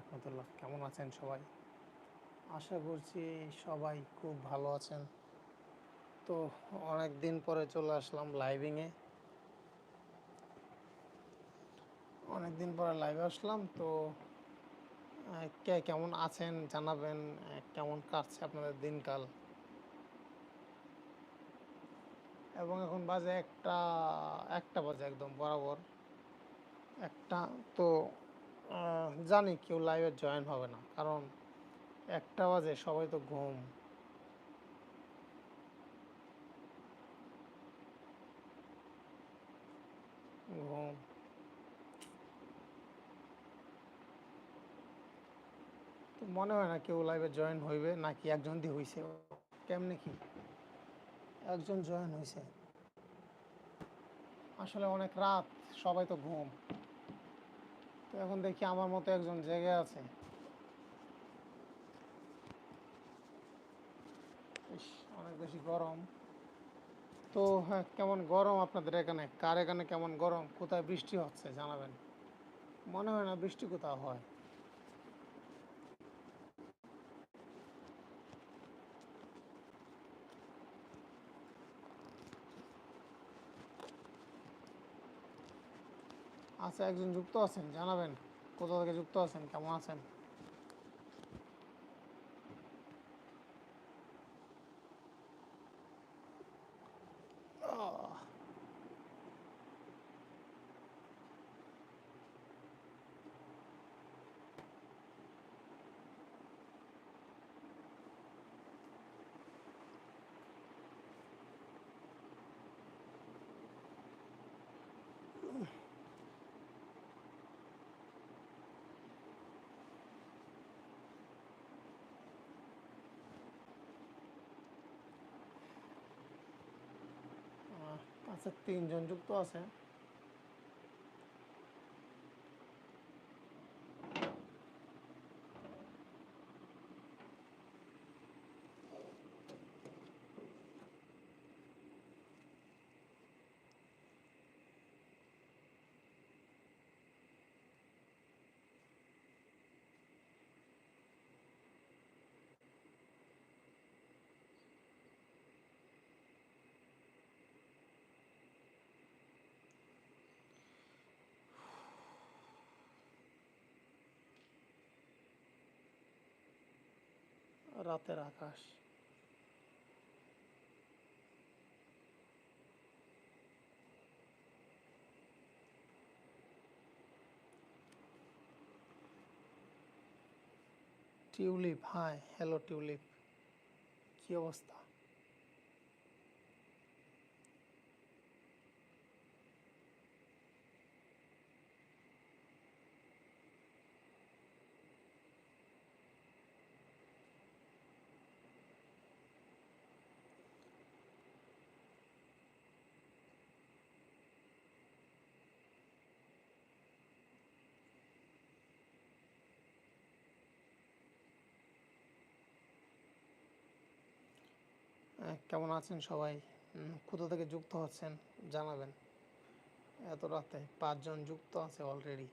রহমতুল্লাহ। কেমন আছেন সবাই? আশা করছি সবাই খুব ভালো আছেন। তো অনেক দিন পরে চলে আসলাম লাইভিংয়ে অনেক দিন পরে লাইভে আসলাম, তো কে কেমন আছেন জানাবেন কেমন কাটছে আপনাদের দিনকাল? এবং এখন বাজে একটা একটা বাজে একদম, বরাবর। একটা, তো জানি কেউ লাইভে জয়েন হবে না, কারণ একটা বাজে, সবাই তো ঘুম। ঘুম। তো মনে হয় না কেউ লাইভে জয়েন হইবে, নাকি একজন দিয়ে হইছে। কেমনে কি? একজন জয়েন হইছে। আসলে অনেক রাত, সবাই তো ঘুম। তো এখন দেখি আমার মতো একজন জেগে আছে। অনেক বেশি গরম। তো হ্যাঁ কেমন গরম আপনাদের এখানে? কার এখানে কেমন গরম? কোথায় বৃষ্টি হচ্ছে, জানাবেন। মনে হয় না বৃষ্টি কোথাও হয়। আচ্ছা একজন যুক্ত আছেন জানাবেন কোথা থেকে যুক্ত আছেন কেমন আছেন? আচ্ছা তিনজন যুক্ত আছে। রাতের আকাশ। টিউলিপ হ্যাঁ হ্যালো টিউলিপ কি অবস্থা? কেমন আছেন সবাই? কোথা থেকে যুক্ত হচ্ছেন? জানাবেন। এত রাতে পাঁচজন যুক্ত আছে অলরেডি